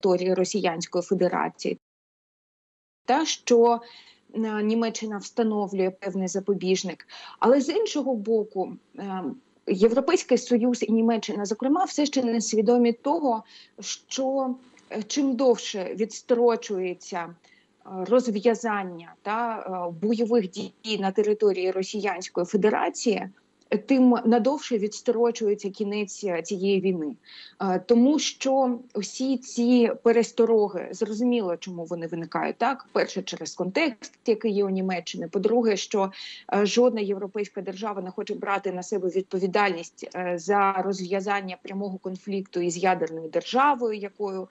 території Росіянської Федерації, та що е, Німеччина встановлює певний запобіжник. Але з іншого боку, е, Європейський Союз і Німеччина, зокрема, все ще не свідомі того, що е, чим довше відстрочується розв'язання та бойових дій на території Росіянської Федерації, тим надовше відстрочується кінець е, цієї війни, Е, тому що усі ці перестороги зрозуміло, чому вони виникають так. Перше, через контекст, який є у Німеччини. По-друге, що е, жодна європейська держава не хоче брати на себе відповідальність за розв'язання прямого конфлікту із ядерною державою, якою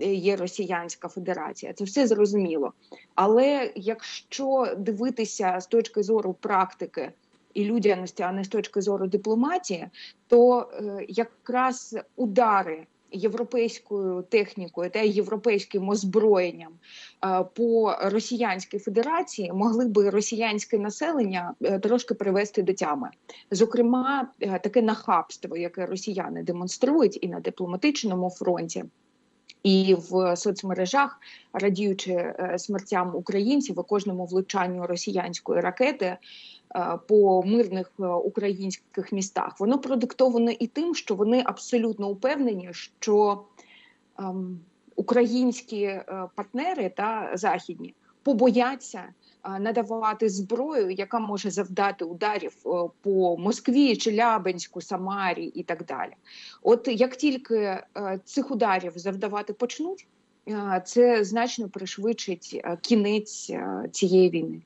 є Росіянська Федерація. Це все зрозуміло. Але якщо дивитися з точки зору практики і людяності, а не з точки зору дипломатії, то е, якраз удари європейською технікою та європейським озброєнням е, по Росіянській Федерації могли би росіянське населення е, трошки привести до тями. Зокрема, таке нахабство, яке росіяни демонструють і на дипломатичному фронті. І в соцмережах, радіючи смертям українців і кожному влучанню росіянської ракети по мирних е, українських містах, воно продиктовано і тим, що вони абсолютно упевнені, що ем, українські е, партнери та західні побояться е, надавати зброю, яка може завдати ударів е, по Москві, Челябинську, Самарі і так далі. От як тільки е, цих ударів завдавати почнуть, е, це значно пришвидшить е, кінець е, цієї війни.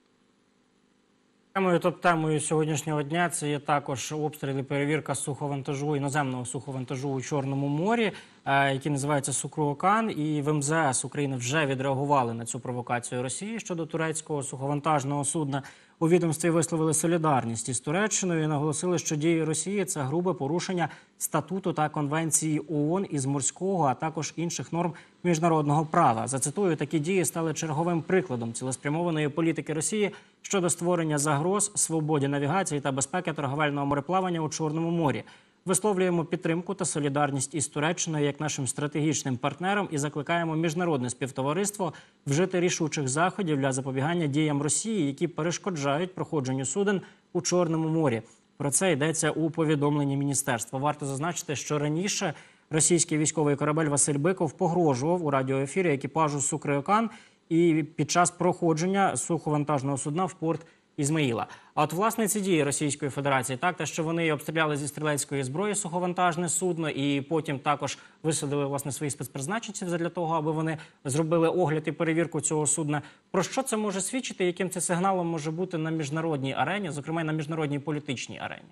Темою топ-темою сьогоднішнього дня це є також обстріли, перевірка суховантажу, іноземного суховантажу у Чорному морі, е, який називається Сукруокан. І в МЗС України вже відреагували на цю провокацію Росії щодо турецького суховантажного судна. У відомстві висловили солідарність із Туреччиною і наголосили, що дії Росії це грубе порушення статуту та конвенції ООН із морського, а також інших норм міжнародного права. Зацитую, такі дії стали черговим прикладом цілеспрямованої політики Росії щодо створення загроз свободі навігації та безпеки торговельного мореплавання у Чорному морі. Висловлюємо підтримку та солідарність із Туреччиною як нашим стратегічним партнером і закликаємо міжнародне співтовариство вжити рішучих заходів для запобігання діям Росії, які перешкоджають проходженню суден у Чорному морі. Про це йдеться у повідомленні міністерства. Варто зазначити, що раніше російський військовий корабель Василь Биков погрожував у радіоефірі екіпажу Сукриокан і під час проходження суховантажного судна в порт Ізмаїла. А от власне ці дії Російської Федерації, так те, що вони обстріляли зі стрілецької зброї суховантажне судно, і потім також висадили власне своїх спецпризначенців для того, аби вони зробили огляд і перевірку цього судна. Про що це може свідчити? Яким це сигналом може бути на міжнародній арені, зокрема на міжнародній політичній арені?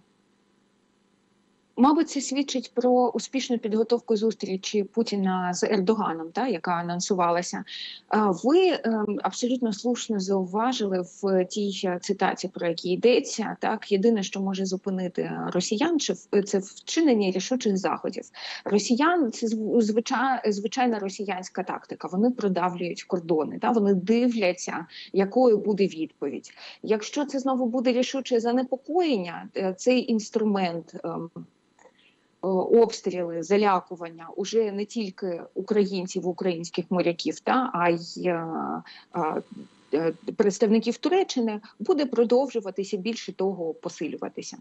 Мабуть, це свідчить про успішну підготовку зустрічі Путіна з Ердоганом, та яка анонсувалася. Ви ем, абсолютно слушно зауважили в тій цитаті, про якій йдеться. Так, єдине, що може зупинити росіян, це вчинення рішучих заходів. Росіян це зв- звичайна росіянська тактика. Вони продавлюють кордони, та вони дивляться, якою буде відповідь. Якщо це знову буде рішуче занепокоєння, е, цей інструмент. Е, обстріли, залякування уже не тільки українців, українських моряків, та а й е, е, представників Туреччини буде продовжуватися більше того, посилюватися.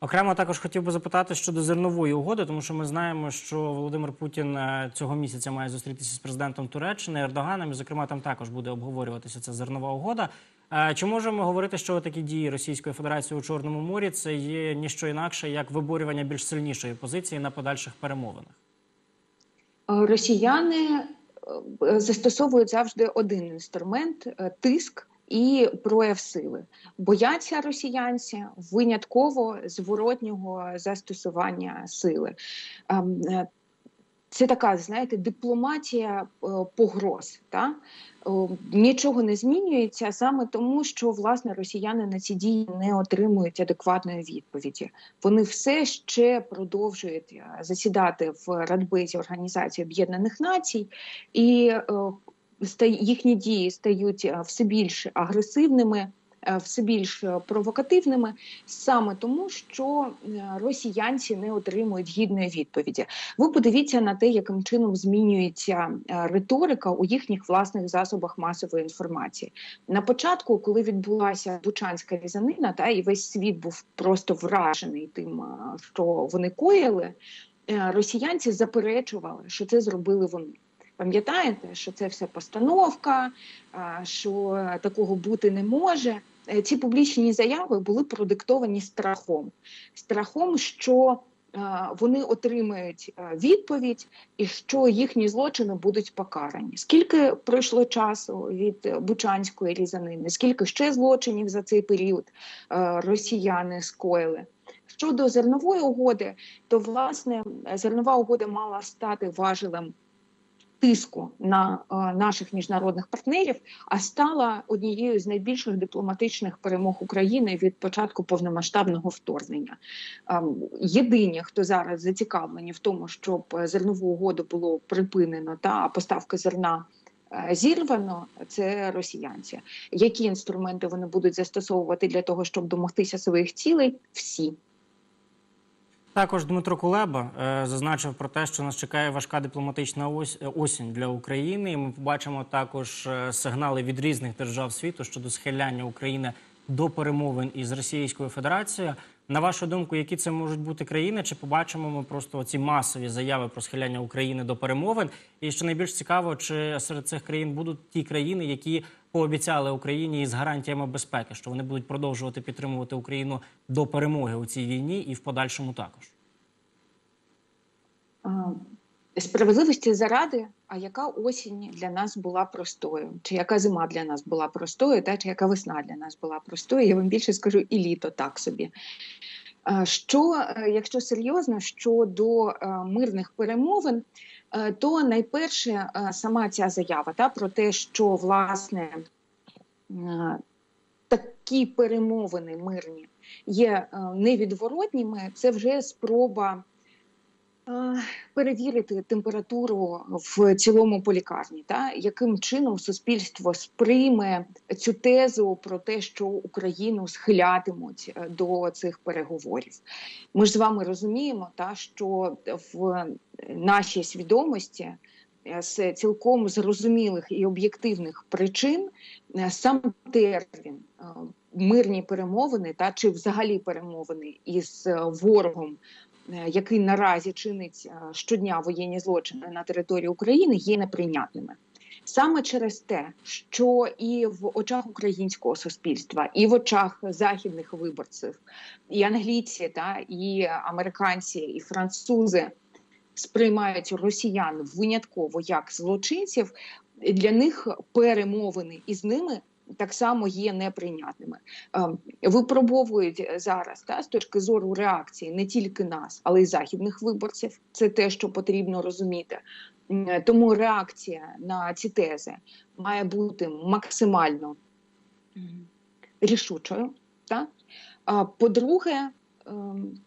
Окремо також хотів би запитати щодо зернової угоди, тому що ми знаємо, що Володимир Путін цього місяця має зустрітися з президентом Туреччини Ердоганом. І, зокрема, там також буде обговорюватися ця зернова угода. Е, Чи можемо говорити, що такі дії Російської Федерації у Чорному морі це є ніщо інакше як виборювання більш сильнішої позиції на подальших перемовинах? Е, Росіяни е, застосовують завжди один інструмент тиск. І прояв сили бояться росіянці винятково зворотнього застосування сили. Е, Це така, знаєте, дипломатія е, погроз. Та? О, Нічого не змінюється саме тому, що власне росіяни на ці дії не отримують адекватної відповіді. Вони все ще продовжують е, засідати в Радбезі Організації Об'єднаних Націй, і е, їхні дії стають е, все більш агресивними. Е, все більш е, провокативними, саме тому, що е, росіянці не отримують гідної відповіді. Ви подивіться на те, яким чином змінюється риторика у їхніх власних засобах масової інформації. На початку, коли відбулася Бучанська різанина, та і весь світ був просто вражений тим, що вони коїли. Росіянці заперечували, що це зробили вони. Пам'ятаєте, що це все постановка, що такого бути не може. Е, Ці публічні заяви були продиктовані страхом, страхом, що е, вони отримають е, відповідь і що їхні злочини будуть покарані. Скільки пройшло часу від Бучанської різанини? Скільки ще злочинів за цей період росіяни скоїли? Щодо зернової угоди, то власне зернова угода мала стати важелем тиску на е, наших міжнародних партнерів, а стала однією з найбільших дипломатичних перемог України від початку повномасштабного вторгнення. Ем, єдині, хто зараз зацікавлені в тому, щоб зернову угоду було припинено та поставки зерна. е, Зірвано це росіянці. Які інструменти вони будуть застосовувати для того, щоб домогтися своїх цілей? Всі Також Дмитро Кулеба е, зазначив про те, що нас чекає важка дипломатична ось, осінь для України. Ми побачимо також е, сигнали від різних держав світу щодо схиляння України до перемовин із Російською Федерацією. На вашу думку, які це можуть бути країни? Чи побачимо ми просто ці масові заяви про схиляння України до перемовин? І що найбільш цікаво, чи серед цих країн будуть ті країни, які пообіцяли Україні із гарантіями безпеки, що вони будуть продовжувати підтримувати Україну до перемоги у цій війні і в подальшому також. Е, Справедливості заради, а яка осінь для нас була простою, чи яка зима для нас була простою, та чи яка весна для нас була простою? Я вам більше скажу, і літо так собі. Що, е, якщо серйозно, щодо е, мирних перемовин, е, то найперше сама ця заява та про те, що власне такі перемовини мирні є невідворотніми, це вже спроба. Перевірити температуру в цілому полікарні, та яким чином суспільство сприйме цю тезу про те, що Україну схилятимуть е, до цих переговорів. Ми ж з вами розуміємо, та що в нашій свідомості е, з цілком зрозумілих і об'єктивних причин е, сам термін мирні перемовини, та чи взагалі перемовини із ворогом. Е, Який наразі чинить е, щодня воєнні злочини на території України, є неприйнятними саме через те, що і в очах українського суспільства, і в очах західних виборців, і англійці, та і американці, і французи сприймають росіян винятково як злочинців. Для них перемовини із ними так само є неприйнятними. Ем, Випробовують зараз та, з точки зору реакції не тільки нас, але й західних виборців. Це те, що потрібно розуміти. Тому реакція на ці тези має бути максимально рішучою. По-друге, ем,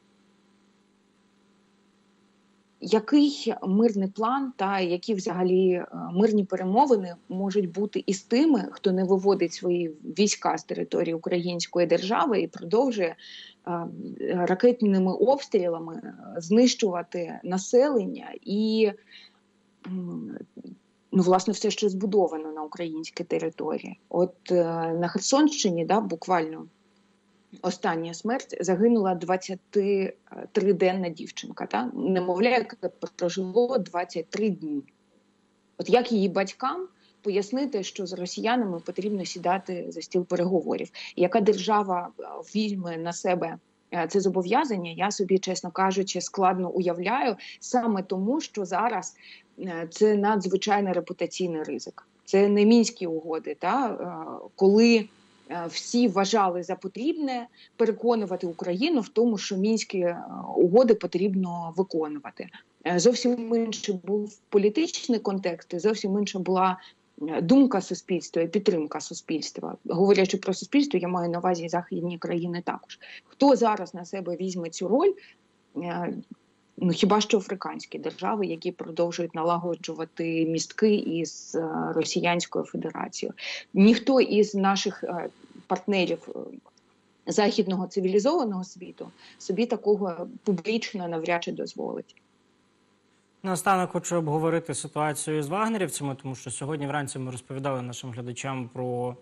який мирний план та які взагалі е, мирні перемовини можуть бути із тими, хто не виводить свої війська з території української держави і продовжує е, ракетними обстрілами е, знищувати населення і ну, власне все, що збудовано на українській території. От на Херсонщині, да, буквально. Остання смерть загинула 23-денна дівчинка, та немовля, яке прожило 23 дні. От як її батькам пояснити, що з росіянами потрібно сідати за стіл переговорів? Яка держава е, візьме на себе е, це зобов'язання? Я собі, чесно кажучи, складно уявляю саме тому, що зараз е, це надзвичайно репутаційний ризик. Це не мінські угоди, та коли всі вважали за потрібне переконувати Україну в тому, що мінські е, угоди потрібно виконувати. Е, Зовсім інший був політичний контекст, зовсім інша була е, думка суспільства і підтримка суспільства. Говорячи про суспільство, я маю на увазі західні країни також. Хто зараз на себе візьме цю роль? Е, Ну, хіба що африканські держави, які продовжують налагоджувати містки із е, Росіянською Федерацією, ніхто із наших е, партнерів е, західного цивілізованого світу собі такого публічно навряд чи дозволить. Наостанок хочу обговорити ситуацію з вагнерівцями, тому що сьогодні вранці ми розповідали нашим глядачам про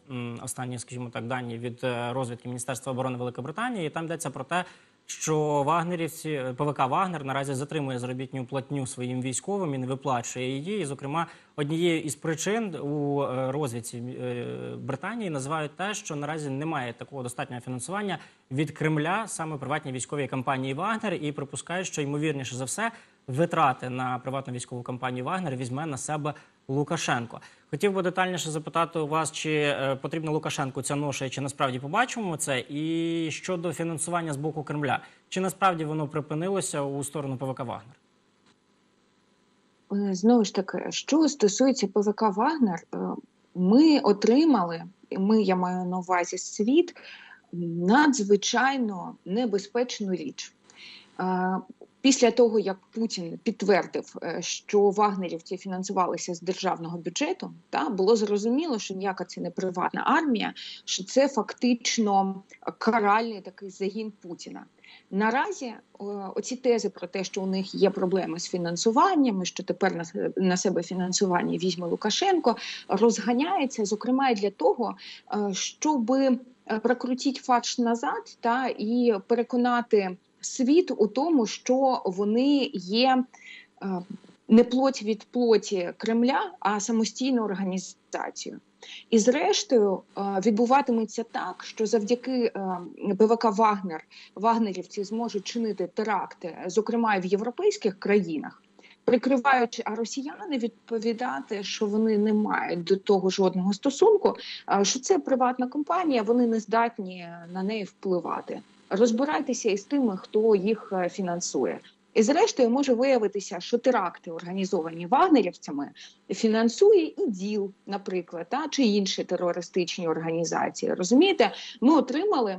останні, скажімо так, дані від е, розвідки Міністерства оборони Великобританії. І там йдеться про те, що вагнерівці е, ПВК Вагнер наразі затримує заробітню платню своїм військовим і не виплачує її. І, зокрема, однією із причин у е, розвідці е, Британії називають те, що наразі немає такого достатнього фінансування від Кремля саме приватні військовій компанії Вагнер, і припускають, що ймовірніше за все витрати на приватну військову компанію Вагнер візьме на себе Лукашенко. Хотів би детальніше запитати у вас, чи е, потрібна Лукашенку ця ноша, і чи насправді побачимо це, і щодо фінансування з боку Кремля, чи насправді воно припинилося у сторону ПВК Вагнер? Е, Знову ж таки, що стосується ПВК Вагнер, е, ми отримали, і ми, я маю на увазі світ, надзвичайно небезпечну річ. Після того, як Путін підтвердив, е, що вагнерівці фінансувалися з державного бюджету, та було зрозуміло, що ніяка це не приватна армія, що це фактично каральний такий загін Путіна. Наразі е, оці тези про те, що у них є проблеми з фінансуванням, що тепер на себе фінансування візьме Лукашенко, розганяється, зокрема і для того, е, щоб прокрутити фарш назад та і переконати світ у тому, що вони є е, не плоть від плоті Кремля, а самостійну організацію. І зрештою е, відбуватиметься так, що завдяки е, ПВК Вагнер вагнерівці зможуть чинити теракти, зокрема і в європейських країнах. Прикриваючи, а росіяни відповідати, що вони не мають до того жодного стосунку, що це приватна компанія, вони не здатні на неї впливати. Розбирайтеся із тими, хто їх е, фінансує. І зрештою може виявитися, що теракти, організовані вагнерівцями, фінансує і ДІЛ, наприклад, та чи інші терористичні організації. Розумієте, ми отримали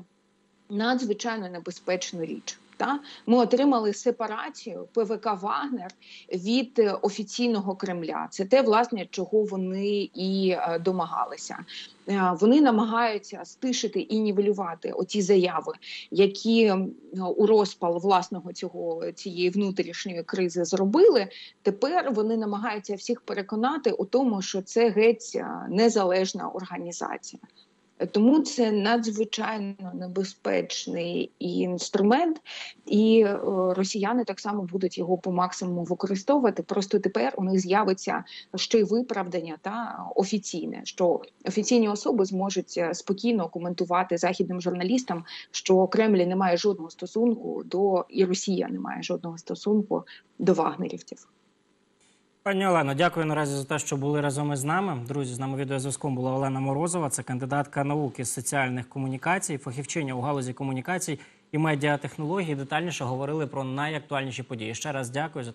надзвичайно небезпечну річ. Та ми отримали сепарацію ПВК Вагнер від е, офіційного Кремля. Це те, власне, чого вони і е, домагалися. Е, Вони намагаються стишити і нівелювати оті заяви, які у розпал власного цього цієї внутрішньої кризи зробили. Тепер вони намагаються всіх переконати у тому, що це геть незалежна організація. Тому це надзвичайно небезпечний інструмент, і е, росіяни так само будуть його по максимуму використовувати. Просто тепер у них з'явиться ще й виправдання та офіційне, що офіційні особи зможуть е, спокійно коментувати західним журналістам, що Кремль не має жодного стосунку до і Росія не має жодного стосунку до вагнерівців. Пані Олено, дякую наразі за те, що були разом із нами. Друзі, з нами відеозв'язком була Олена Морозова, це кандидатка науки з соціальних комунікацій, фахівчиня у галузі комунікацій і медіатехнологій. Детальніше говорили про найактуальніші події. Ще раз дякую за.